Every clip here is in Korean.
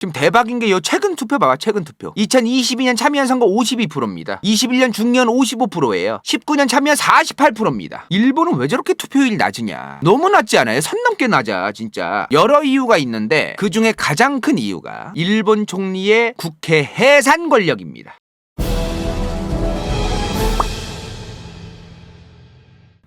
지금 대박인 게요 최근 투표 봐봐 최근 투표. 2022년 참여한 선거 52%입니다. 21년 중년 55%예요. 19년 참여 48%입니다. 일본은 왜 저렇게 투표율이 낮으냐? 너무 낮지 않아요? 선 넘게 낮아 진짜. 여러 이유가 있는데 그 중에 가장 큰 이유가 일본 총리의 국회 해산 권력입니다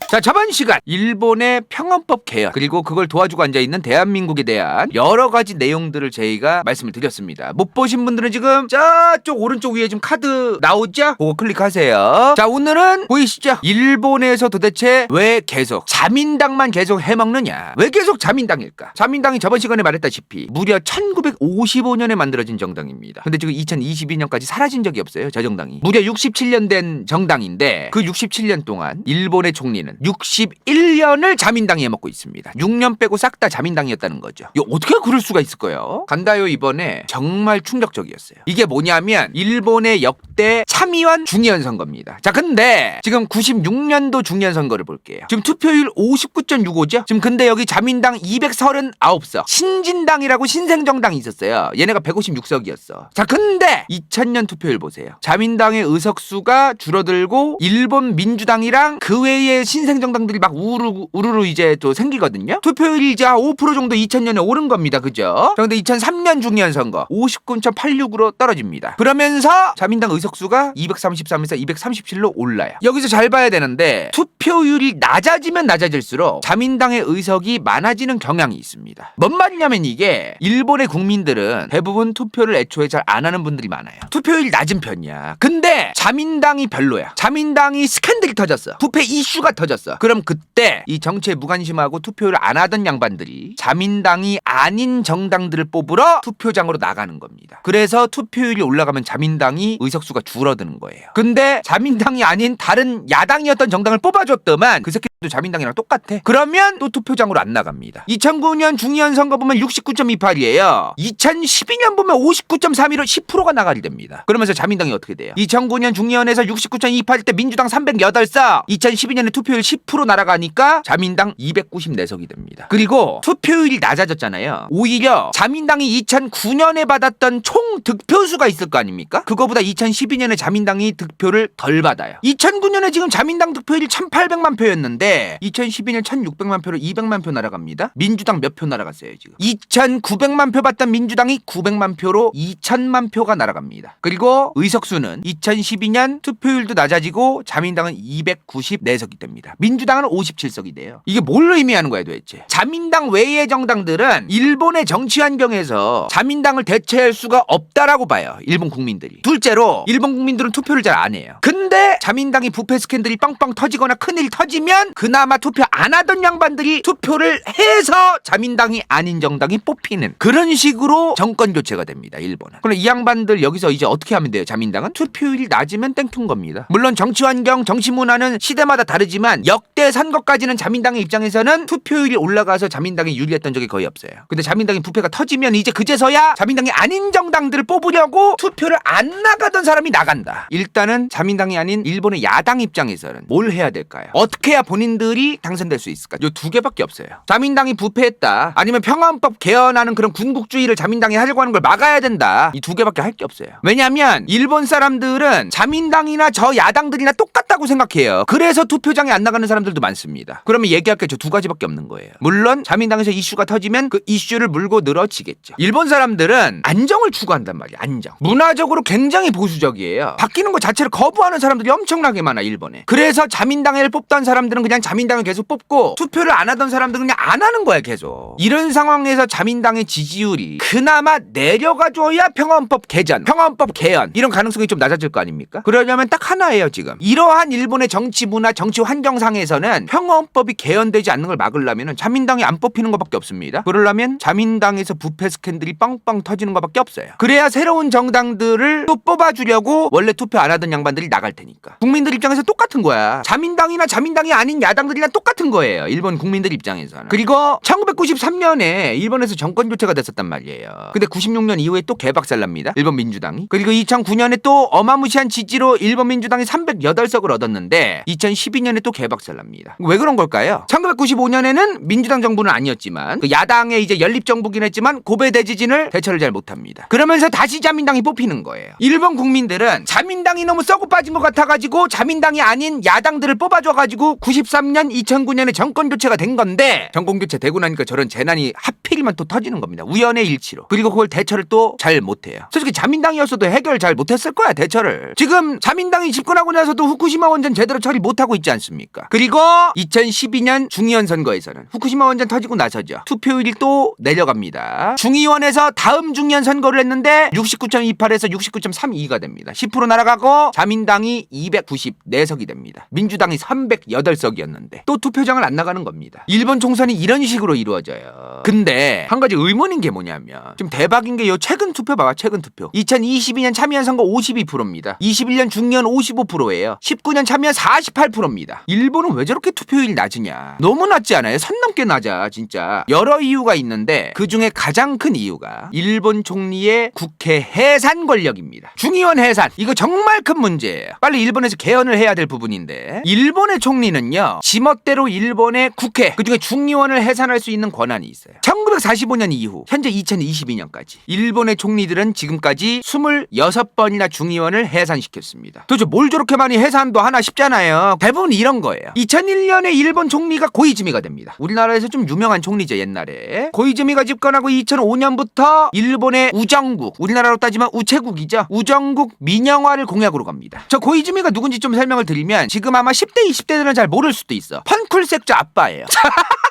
자, 저번 시간 일본의 평원법 개혁 그리고 그걸 도와주고 앉아 있는 대한민국에 대한 여러 가지 내용들을 저희가 말씀을 드렸습니다. 못 보신 분들은 지금 저쪽 오른쪽 위에 지금 카드 나오죠? 그거 클릭하세요. 자, 오늘은 보이시죠? 일본에서 도대체 왜 계속 자민당만 계속 해먹느냐? 왜 계속 자민당일까? 자민당이 저번 시간에 말했다시피 무려 1955년에 만들어진 정당입니다. 근데 지금 2022년까지 사라진 적이 없어요. 저 정당이. 무려 67년 된 정당인데 그 67년 동안 일본의 총리는 61년을 자민당이 해먹고 있습니다. 6년 빼고 싹 다 자민당이었다는 거죠. 이거 어떻게 그럴 수가 있을까요? 간다요 이번에 정말 충격적이었어요. 이게 뭐냐면 일본의 역대 참의원 중의원 선거입니다. 자 근데 지금 96년도 중의원 선거를 볼게요. 지금 투표율 59.65죠? 지금 근데 여기 자민당 239석 신진당이라고 신생정당이 있었어요. 얘네가 156석이었어. 자 근데 2000년 투표율 보세요. 자민당의 의석수가 줄어들고 일본 민주당이랑 그 외의 신생 정당들이 막 우르르 우르르 이제 또 생기거든요. 투표율이 이제 한5% 정도 2000년에 오른 겁니다. 그죠? 그런데 2003년 중의원 선거 59.86으로 떨어집니다. 그러면서 자민당 의석수가 233에서 237로 올라요. 여기서 잘 봐야 되는데 투표율이 낮아지면 낮아질수록 자민당의 의석이 많아지는 경향이 있습니다. 뭔 말이냐면 이게 일본의 국민들은 대부분 투표를 애초에 잘 안 하는 분들이 많아요. 투표율이 낮은 편이야. 근데 자민당이 별로야. 자민당이 스캔들이 터졌어. 부패 이슈가 터졌어. 그럼 그때 이 정치에 무관심하고 투표를 안 하던 양반들이 자민당이 아닌 정당들을 뽑으러 투표장으로 나가는 겁니다. 그래서 투표율이 올라가면 자민당이 의석수가 줄어드는 거예요. 근데 자민당이 아닌 다른 야당이었던 정당을 뽑아줬더만 그 새끼도 자민당이랑 똑같아. 그러면 또 투표장으로 안 나갑니다. 2009년 중의원 선거 보면 69.28이에요. 2012년 보면 59.31로 10%가 나가리 됩니다. 그러면서 자민당이 어떻게 돼요? 2009년 중의원에서 69.28때 민주당 308석, 2012년에 투표율 10% 날아가니까 자민당 294석이 됩니다. 그리고 투표율이 낮아졌잖아요. 오히려 자민당이 2009년에 받았던 총 득표수가 있을 거 아닙니까? 그거보다 2012년에 자민당이 득표를 덜 받아요. 2009년에 지금 자민당 득표율이 1,800만 표였는데 2012년 1,600만 표로 200만 표 날아갑니다. 민주당 몇 표 날아갔어요 지금? 2,900만 표 받던 민주당이 900만 표로 2,000만 표가 날아갑니다. 그리고 의석수는 2012년 투표율도 낮아지고 자민당은 294석이 됩니다. 민주당은 57석이 돼요. 이게 뭘 의미하는 거야 도대체? 자민당 외의 정당들은 일본의 정치 환경에서 자민당을 대체할 수가 없다라고 봐요. 일본 국민들이. 둘째로 일본 국민들은 투표를 잘 안 해요. 근데 자민당이 부패 스캔들이 빵빵 터지거나 큰일이 터지면 그나마 투표 안 하던 양반들이 투표를 해서 자민당이 아닌 정당이 뽑히는 그런 식으로 정권 교체가 됩니다. 일본은. 그럼 이 양반들 여기서 이제 어떻게 하면 돼요? 자민당은 투표율이 낮으면 땡큐인 겁니다. 물론 정치 환경, 정치 문화는 시대마다 다르지만 역대 선거까지는 자민당의 입장에서는 투표율이 올라가서 자민당이 유리했던 적이 거의 없어요. 근데 자민당이 부패가 터지면 이제 그제서야 자민당이 아닌 정당들을 뽑으려고 투표를 안 나가던 사람이 나간다. 일단은 자민당이 아닌 일본의 야당 입장에서는 뭘 해야 될까요? 어떻게 해야 본인들이 당선될 수 있을까? 요 두 개밖에 없어요. 자민당이 부패했다. 아니면 평화헌법 개헌하는 그런 군국주의를 자민당이 하려고 하는 걸 막아야 된다. 이 두 개밖에 할 게 없어요. 왜냐하면 일본 사람들은 자민당이나 저 야당들이나 똑같다고 생각해요. 그래서 투표장에 안 나가 는 사람들도 많습니다. 그러면 얘기할 게 저 두 가지밖에 없는 거예요. 물론 자민당에서 이슈가 터지면 그 이슈를 물고 늘어지겠죠. 일본 사람들은 안정을 추구한단 말이야. 안정. 문화적으로 굉장히 보수적이에요. 바뀌는 것 자체를 거부하는 사람들이 엄청나게 많아 일본에. 그래서 자민당을 뽑던 사람들은 그냥 자민당을 계속 뽑고 투표를 안 하던 사람들은 그냥 안 하는 거야 계속. 이런 상황에서 자민당의 지지율이 그나마 내려가줘야 평화헌법 개전, 평화헌법 개헌 이런 가능성이 좀 낮아질 거 아닙니까? 그러려면 딱 하나예요 지금. 이러한 일본의 정치 문화, 정치 환경 상에서는 평화헌법이 개헌되지 않는 걸 막으려면 자민당이 안 뽑히는 것밖에 없습니다. 그러려면 자민당에서 부패 스캔들이 빵빵 터지는 것밖에 없어요. 그래야 새로운 정당들을 또 뽑아주려고 원래 투표 안 하던 양반들이 나갈 테니까. 국민들 입장에서 똑같은 거야. 자민당이나 자민당이 아닌 야당들이랑 똑같은 거예요. 일본 국민들 입장에서는. 그리고 1993년에 일본에서 정권 교체가 됐었단 말이에요. 근데 96년 이후에 또 개박살납니다. 일본 민주당이. 그리고 2009년에 또 어마무시한 지지로 일본 민주당이 308석을 얻었는데 2012년에 또 개박 살납니다. 왜 그런 걸까요? 1995년에는 민주당 정부는 아니었지만 그 야당의 이제 연립 정부긴 했지만 고베 대지진을 대처를 잘 못합니다. 그러면서 다시 자민당이 뽑히는 거예요. 일본 국민들은 자민당이 너무 썩어 빠진 것 같아가지고 자민당이 아닌 야당들을 뽑아줘가지고 93년, 2009년에 정권 교체가 된 건데 정권 교체 되고 나니까 저런 재난이 하필이면 또 터지는 겁니다. 우연의 일치로. 그리고 그걸 대처를 또 잘 못해요. 솔직히 자민당이었어도 해결 잘 못했을 거야 대처를. 지금 자민당이 집권하고 나서도 후쿠시마 원전 제대로 처리 못하고 있지 않습니까? 그리고 2012년 중의원 선거에서는 후쿠시마 원전 터지고 나서죠. 투표율이 또 내려갑니다. 중의원에서 다음 중의원 선거를 했는데 69.28에서 69.32가 됩니다. 10% 날아가고 자민당이 294석이 됩니다. 민주당이 308석이었는데 또 투표장을 안 나가는 겁니다. 일본 총선이 이런 식으로 이루어져요. 근데 한 가지 의문인 게 뭐냐면 좀 대박인 게 요 최근 투표 봐봐 최근 투표 2022년 참여연 선거 52%입니다. 21년 중년 55%예요. 19년 참여연 48%입니다. 일본은 왜 저렇게 투표율이 낮으냐? 너무 낮지 않아요? 선 넘게 낮아 진짜. 여러 이유가 있는데 그 중에 가장 큰 이유가 일본 총리의 국회 해산 권력입니다. 중의원 해산 이거 정말 큰 문제예요. 빨리 일본에서 개헌을 해야 될 부분인데 일본의 총리는요 지멋대로 일본의 국회 그중에 중의원을 해산할 수 있는 권한이 있어요. 1945년 이후 현재 2022년까지 일본의 총리들은 지금까지 26번이나 중의원을 해산시켰습니다. 도대체 뭘 저렇게 많이 해산도 하나 싶잖아요. 대부분 이런 거예요. 2001년에 일본 총리가 고이즈미가 됩니다. 우리나라에서 좀 유명한 총리죠 옛날에. 고이즈미가 집권하고 2005년부터 일본의 우정국 우리나라로 따지면 우체국이죠. 우정국 민영화를 공약으로 갑니다. 저 고이즈미가 누군지 좀 설명을 드리면 지금 아마 10대 20대들은 잘 모를 수도 있어. 펀쿨 색조 아빠예요.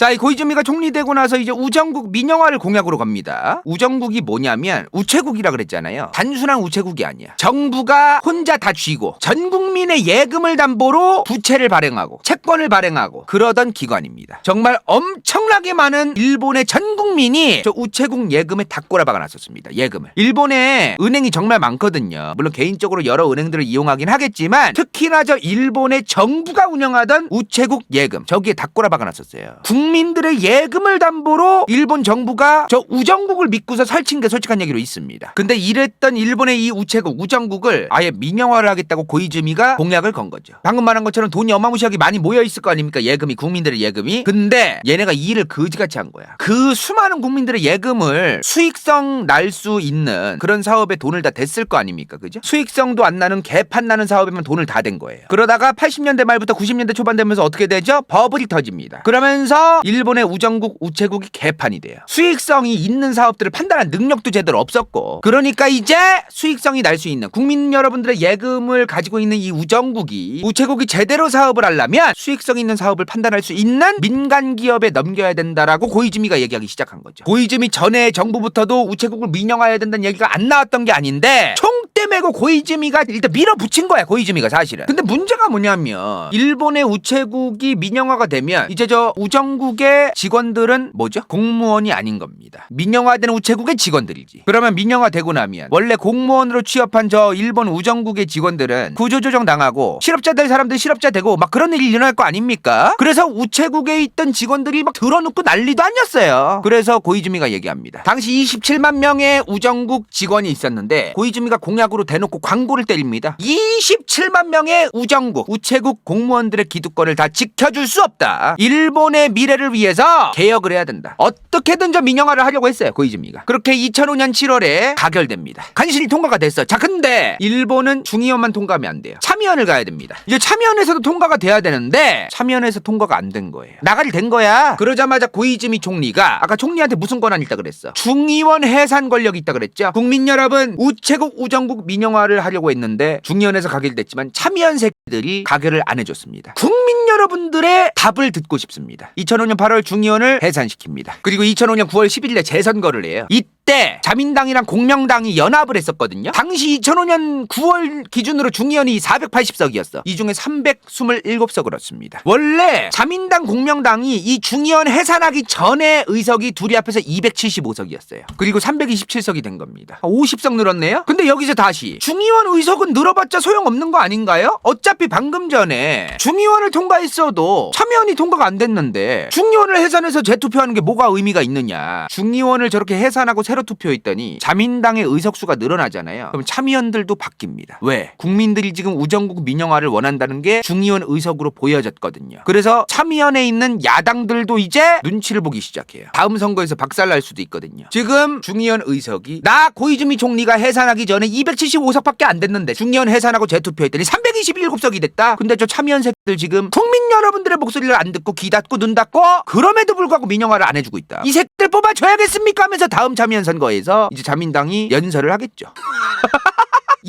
자, 이 고이즈미가 총리되고 나서 이제 우정국 민영화를 공약으로 갑니다. 우정국이 뭐냐면 우체국이라 그랬잖아요. 단순한 우체국이 아니야. 정부가 혼자 다 쥐고 전 국민의 예금을 담보로 부채를 발행하고 채권을 발행하고 그러던 기관입니다. 정말 엄청나게 많은 일본의 전 국민이 저 우체국 예금에 다 꼬라박아 놨었습니다. 예금을. 일본에 은행이 정말 많거든요. 물론 개인적으로 여러 은행들을 이용하긴 하겠지만 특히나 저 일본의 정부가 운영하던 우체국 예금 저기에 다 꼬라박아 놨었어요. 국 민들의 예금을 담보로 일본 정부가 저 우정국을 믿고서 설친 게 솔직한 얘기로 있습니다. 근데 이랬던 일본의 이 우체국 우정국을 아예 민영화를 하겠다고 고이즈미가 공약을 건 거죠. 방금 말한 것처럼 돈이 어마무시하게 많이 모여 있을 거 아닙니까? 예금이 국민들의 예금이. 근데 얘네가 이 일을 거지같이 한 거야. 그 수많은 국민들의 예금을 수익성 날 수 있는 그런 사업에 돈을 다 댔을 거 아닙니까? 그죠? 수익성도 안 나는 개판 나는 사업에만 돈을 다 댄 거예요. 그러다가 80년대 말부터 90년대 초반 되면서 어떻게 되죠? 버블이 터집니다. 그러면서 일본의 우정국 우체국이 개판이 돼요. 수익성이 있는 사업들을 판단할 능력도 제대로 없었고 그러니까 이제 수익성이 날 수 있는 국민 여러분들의 예금을 가지고 있는 이 우정국이 우체국이 제대로 사업을 하려면 수익성 있는 사업을 판단할 수 있는 민간 기업에 넘겨야 된다라고 고이즈미가 얘기하기 시작한 거죠. 고이즈미 전에 정부부터도 우체국을 민영화해야 된다는 얘기가 안 나왔던 게 아닌데 총대 메고 고이즈미가 일단 밀어붙인 거야 고이즈미가 사실은. 근데 문제가 뭐냐면 일본의 우체국이 민영화가 되면 이제 저 우정국 의 직원들은 뭐죠? 공무원이 아닌 겁니다. 민영화된 우체국의 직원들이지. 그러면 민영화되고 나면 원래 공무원으로 취업한 저 일본 우정국의 직원들은 구조조정 당하고 실업자 될 사람들 실업자 되고 막 그런 일이 일어날 거 아닙니까? 그래서 우체국에 있던 직원들이 막 들어눕고 난리도 아니었어요. 그래서 고이즈미가 얘기합니다. 당시 27만 명의 우정국 직원이 있었는데 고이즈미가 공약으로 대놓고 광고를 때립니다. 27만 명의 우정국 우체국 공무원들의 기득권을 다 지켜줄 수 없다. 일본의 미래를 위해서 개혁을 해야 된다. 어떻게든 저 민영화를 하려고 했어요. 고이즈미가. 그렇게 2005년 7월에 가결됩니다. 간신히 통과가 됐어. 자, 근데 일본은 중의원만 통과하면 안 돼요. 참의원을 가야 됩니다. 이제 참의원에서도 통과가 돼야 되는데 참의원에서 통과가 안 된 거예요. 나가리 된 거야. 그러자마자 고이즈미 총리가 아까 총리한테 무슨 권한 있다 그랬어? 중의원 해산 권력이 있다 그랬죠. 국민 여러분, 우체국 우정국 민영화를 하려고 했는데 중의원에서 가결됐지만 참의원 새끼 들이 가결을 안 해줬습니다. 국민 여러분들의 답을 듣고 싶습니다. 2005년 8월 중의원을 해산시킵니다. 그리고 2005년 9월 11일에 재선거를 해요. 이 때 자민당이랑 공명당이 연합을 했었거든요. 당시 2005년 9월 기준으로 중의원이 480석이었어. 이 중에 327석을 얻습니다. 원래 자민당 공명당이 이 중의원 해산하기 전에 의석이 둘이 합해서 275석이었어요. 그리고 327석이 된 겁니다. 50석 늘었네요. 근데 여기서 다시 중의원 의석은 늘어봤자 소용없는 거 아닌가요? 어차피 방금 전에 중의원을 통과했어도 참여원이 통과가 안 됐는데 중의원을 해산해서 재투표하는 게 뭐가 의미가 있느냐? 중의원을 저렇게 해산하고 새로 투표했더니 자민당의 의석수가 늘어나잖아요. 그럼 참여원들도 바뀝니다. 왜? 국민들이 지금 우정국 민영화를 원한다는 게 중의원 의석으로 보여졌거든요. 그래서 참여원에 있는 야당들도 이제 눈치를 보기 시작해요. 다음 선거에서 박살날 수도 있거든요. 지금 중의원 의석이 나 고이즈미 총리가 해산하기 전에 275석밖에 안 됐는데 중의원 해산하고 재투표했더니 327석이 됐다. 근데 저 참여원 새끼들 지금 국민 여러분들의 목소리를 안 듣고 귀 닫고 눈 닫고 그럼에도 불구하고 민영화를 안 해주고 있다. 이 새끼들 뽑아줘야겠습니까 하면서 다음 참여원 선거에서 이제 자민당이 연설을 하겠죠.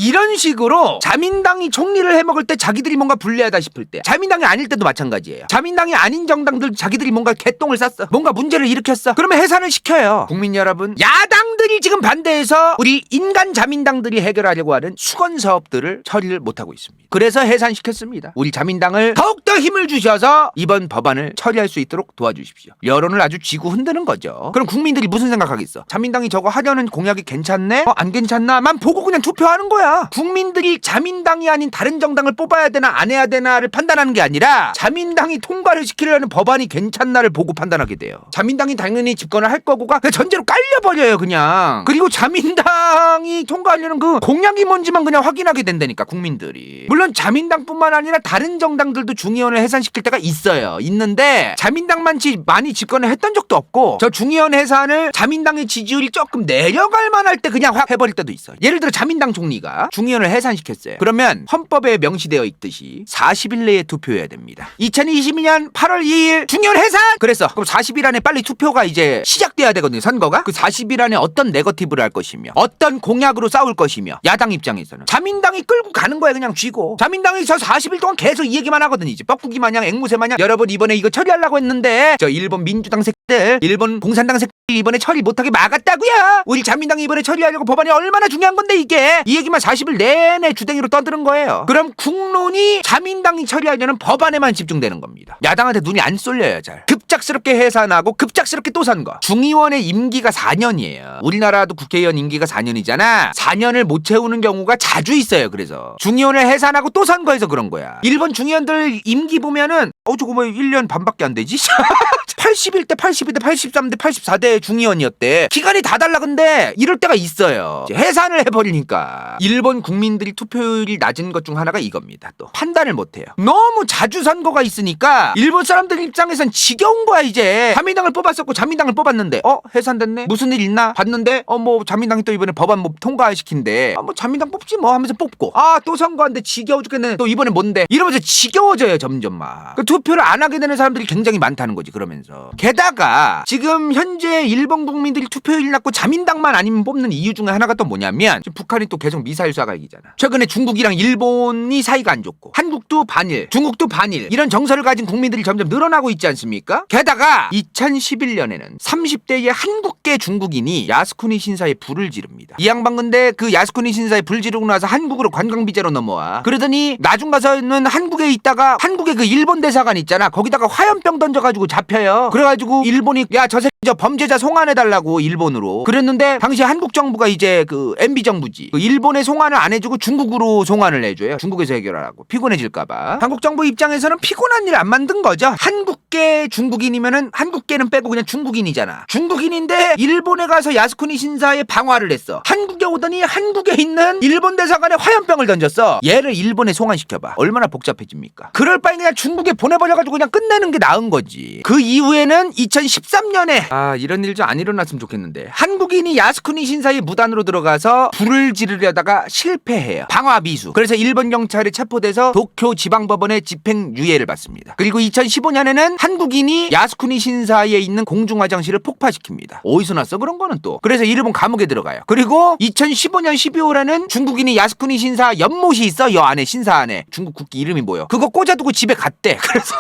이런 식으로 자민당이 총리를 해먹을 때 자기들이 뭔가 불리하다 싶을 때 자민당이 아닐 때도 마찬가지예요. 자민당이 아닌 정당들 자기들이 뭔가 개똥을 쌌어. 뭔가 문제를 일으켰어. 그러면 해산을 시켜요. 국민 여러분. 야당들이 지금 반대해서 우리 인간 자민당들이 해결하려고 하는 수건 사업들을 처리를 못하고 있습니다. 그래서 해산시켰습니다. 우리 자민당을 더욱더 힘을 주셔서 이번 법안을 처리할 수 있도록 도와주십시오. 여론을 아주 쥐고 흔드는 거죠. 그럼 국민들이 무슨 생각하겠어? 자민당이 저거 하려는 공약이 괜찮네? 어, 안 괜찮나?만 보고 그냥 투표하는 거야. 국민들이 자민당이 아닌 다른 정당을 뽑아야 되나 안 해야 되나를 판단하는 게 아니라 자민당이 통과를 시키려는 법안이 괜찮나를 보고 판단하게 돼요. 자민당이 당연히 집권을 할 거고가 그냥 전제로 깔려버려요 그냥. 그리고 자민당이 통과하려는 그 공약이 뭔지만 그냥 확인하게 된다니까 국민들이. 물론 자민당뿐만 아니라 다른 정당들도 중의원을 해산시킬 때가 있어요. 있는데 자민당만치 많이 집권을 했던 적도 없고 저 중의원 해산을 자민당의 지지율이 조금 내려갈 만할 때 그냥 확 해버릴 때도 있어요. 예를 들어 자민당 총리가 중의원을 해산시켰어요. 그러면 헌법에 명시되어 있듯이 40일 내에 투표해야 됩니다. 2022년 8월 2일 중의원 해산! 그래서 그럼 40일 안에 빨리 투표가 이제 시작돼야 되거든요. 선거가. 그 40일 안에 어떤 네거티브를 할 것이며 어떤 공약으로 싸울 것이며 야당 입장에서는 자민당이 끌고 가는 거야 그냥 쥐고 자민당이 저 40일 동안 계속 이 얘기만 하거든 이제 뻐꾸기 마냥 앵무새 마냥 여러분 이번에 이거 처리하려고 했는데 저 일본 민주당 새끼들 일본 공산당 새끼 이번에 처리 못하게 막았다고요. 우리 자민당이 이번에 처리하려고 법안이 얼마나 중요한 건데 이게? 이 얘기만 40일 내내 주댕이로 떠드는 거예요. 그럼 국론이 자민당이 처리하려는 법안에만 집중되는 겁니다. 야당한테 눈이 안 쏠려요 잘. 급작스럽게 해산하고 급작스럽게 또 선거. 중의원의 임기가 4년이에요. 우리나라도 국회의원 임기가 4년이잖아. 4년을 못 채우는 경우가 자주 있어요 그래서. 중의원을 해산하고 또 선거해서 그런 거야. 일본 중의원들 임기 보면은 어 저거 뭐 1년 반밖에 안 되지 81대 82대 83대 84대 중의원이었대. 기간이 다 달라 근데 이럴 때가 있어요. 해산을 해버리니까. 일본 국민들이 투표율이 낮은 것 중 하나가 이겁니다 또. 판단을 못해요. 너무 자주 선거가 있으니까 일본 사람들 입장에선 지겨운 거야 이제. 자민당을 뽑았었고 자민당을 뽑았는데. 어 해산됐네? 무슨 일 있나? 봤는데? 어 뭐 자민당이 또 이번에 법안 뭐 통과시킨대. 아뭐 자민당 뽑지 뭐 하면서 뽑고. 아 또 선거한데 지겨워 죽겠네. 또 이번에 뭔데? 이러면서 지겨워져요 점점 막 그 투표를 안 하게 되는 사람들이 굉장히 많다는 거지 그러면서 게다가 지금 현재 일본 국민들이 투표율이 낮고 자민당만 아니면 뽑는 이유 중에 하나가 또 뭐냐면 북한이 또 계속 미사일 쏴가기잖아. 최근에 중국이랑 일본이 사이가 안 좋고 한국도 반일 중국도 반일 이런 정서를 가진 국민들이 점점 늘어나고 있지 않습니까? 게다가 2011년에는 30대의 한국계 중국인이 야스쿠니 신사에 불을 지릅니다. 이 양반 근데 그 야스쿠니 신사에 불 지르고 나서 한국으로 관광 비자로 넘어와. 그러더니 나중 가서는 한국에 있다가 한국에 그 일본 대사관 있잖아. 거기다가 화염병 던져가지고 잡혀요 그래가지고 일본이 야 저 새끼 저 범죄자 송환해 달라고 일본으로 그랬는데 당시 한국 정부가 이제 그 MB 정부지. 그 일본에 송환을 안 해주고 중국으로 송환을 해줘요. 중국에서 해결하라고. 피곤해질까봐. 한국 정부 입장에서는 피곤한 일 안 만든 거죠. 한국계 중국인이면은 한국계는 빼고 그냥 중국인이잖아. 중국인인데 일본에 가서 야스쿠니 신사에 방화를 했어. 한국에 오더니 한국에 있는 일본 대사관에 화염병을 던졌어. 얘를 일본에 송환시켜봐. 얼마나 복잡해집니까? 그럴 바에 그냥 중국에 보내버려가지고 그냥 끝내는 게 나은 거지. 그 이후에는 2013년에 아 이런 일 좀 안 일어났으면 좋겠는데. 한국인이 야스쿠니 신사의 무단으로 들어가서 불을 지르려다가 실패해요. 방화 미수. 그래서 일본 경찰에 체포돼서 도쿄 지방법원에 집행 유예를 받습니다. 그리고 2015년에는 한국인이 야스쿠니 신사에 있는 공중화장실을 폭파시킵니다. 어디서 났어 그런 거는 또? 그래서 일본 감옥에 들어가요. 그리고 2015년 12월에는 중국인이 야스쿠니 신사 연못이 있어 여 안에 신사 안에. 중국 국기 이름이 뭐요? 그거 꽂아두고 집에 갔대. 그래서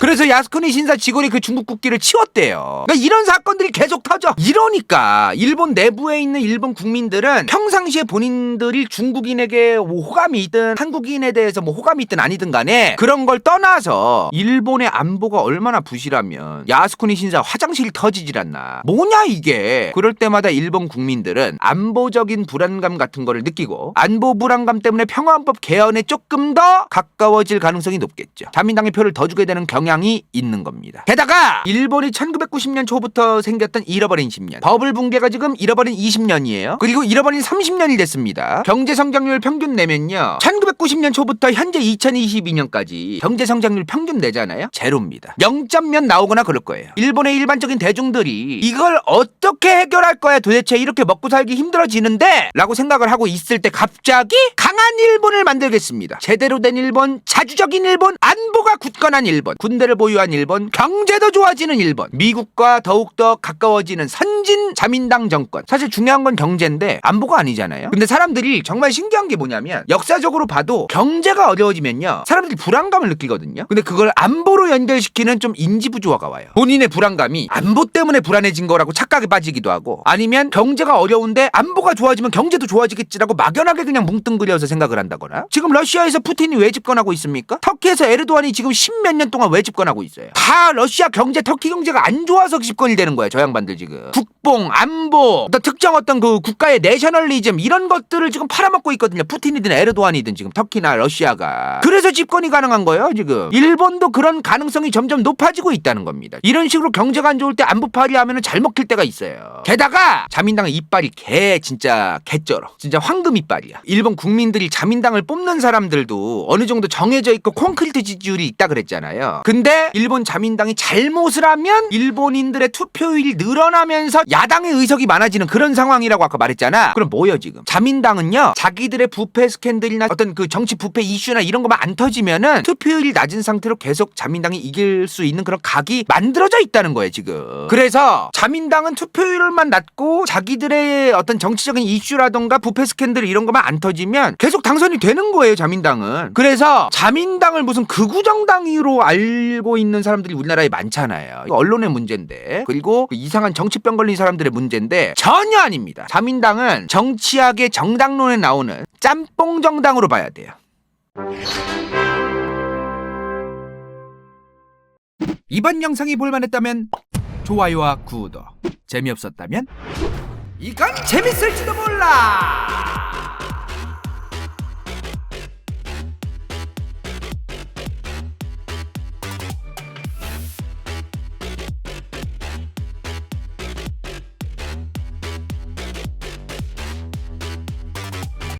그래서 야스쿠니 신사 직원이 그 중국 국기를 치웠대요. 그러니까 이런 사건들이 계속 터져. 이러니까 일본 내부에 있는 일본 국민들은 평상시에 본인들이 중국인에게 뭐 호감이 있든 한국인에 대해서 뭐 호감이 있든 아니든 간에 그런 걸 떠나서 일본의 안보가 얼마나 부실하면 야스쿠니 신사 화장실이 터지질 않나. 뭐냐 이게. 그럴 때마다 일본 국민들은 안보적인 불안감 같은 거를 느끼고 안보 불안감 때문에 평화헌법 개헌에 조금 더 가까워질 가능성이 높겠죠. 자민당의 표를 더 주게 되는 경향이 있는 겁니다. 게다가 일본이 1990년 초부터 생겼던 잃어버린 10년. 버블 붕괴가 지금 잃어버린 20년이에요. 그리고 잃어버린 30년이 됐습니다. 경제 성장률 평균 내면요. 1990년 초부터 현재 2022년까지 경제 성장률 평균 내잖아요. 제로입니다. 0점면 나오거나 그럴 거예요. 일본의 일반적인 대중들이 이걸 어떻게 해결할 거야 도대체 이렇게 먹고 살기 힘들어지는데 라고 생각을 하고 있을 때 갑자기 강한 일본을 만들겠습니다. 제대로 된 일본, 자주적인 일본, 안보가 굳건한 일본, 군대를 보유한 일본, 경제도 좋아지는 일본, 미국과 더욱 더 가까워지는 선진 자민당 정권. 사실 중요한 건 경제인데 안보가 아니잖아요. 근데 사람들이 정말 신기한 게 뭐냐면 역사적으로 봐도 경제가 어려워지면요. 사람들이 불안감을 느끼거든요. 근데 그걸 안보로 연결시키는 좀 인지 부조화가 와요. 본인의 불안감이 안보 때문에 불안해진 거라고 착각에 빠지기도 하고 아니면 경제가 어려운데 안보가 좋아지면 경제도 좋아지겠지라고 막연하게 그냥 뭉뚱그려서 생각을 한다거나 지금 러시아에서 푸틴이 왜 집권하고 있습니까? 터키에서 에르도안이 지금 십몇 년 동안 왜 집권하고 있어요? 다 러시아 경제, 터키 경제가 안 좋아서 집권이 되는 거예요. 저 양반들 지금. 국 뽕, 안보, 어떤 특정 어떤 그 국가의 내셔널리즘 이런 것들을 지금 팔아먹고 있거든요. 푸틴이든 에르도안이든 지금 터키나 러시아가. 그래서 집권이 가능한 거예요. 지금. 일본도 그런 가능성이 점점 높아지고 있다는 겁니다. 이런 식으로 경제가 안 좋을 때 안보파리 하면은 잘 먹힐 때가 있어요. 게다가 자민당의 이빨이 개 진짜 개쩔어. 진짜 황금 이빨이야. 일본 국민들이 자민당을 뽑는 사람들도 어느 정도 정해져 있고 콘크리트 지지율이 있다 그랬잖아요. 근데 일본 자민당이 잘못을 하면 일본인들의 투표율이 늘어나면서 야당의 의석이 많아지는 그런 상황이라고 아까 말했잖아. 그럼 뭐예요 지금? 자민당은요 자기들의 부패 스캔들이나 어떤 그 정치 부패 이슈나 이런 것만 안 터지면은 투표율이 낮은 상태로 계속 자민당이 이길 수 있는 그런 각이 만들어져 있다는 거예요 지금. 그래서 자민당은 투표율만 낮고 자기들의 어떤 정치적인 이슈라던가 부패 스캔들 이런 것만 안 터지면 계속 당선이 되는 거예요 자민당은. 그래서 자민당을 무슨 극우정당으로 알고 있는 사람들이 우리나라에 많잖아요. 언론의 문제인데 그리고 그 이상한 정치병 걸린 사람들의 문제인데 전혀 아닙니다. 자민당은 정치학의 정당론에 나오는 짬뽕 정당으로 봐야 돼요. 이번 영상이 볼만했다면 좋아요와 구독 재미없었다면 이건 재밌을지도 몰라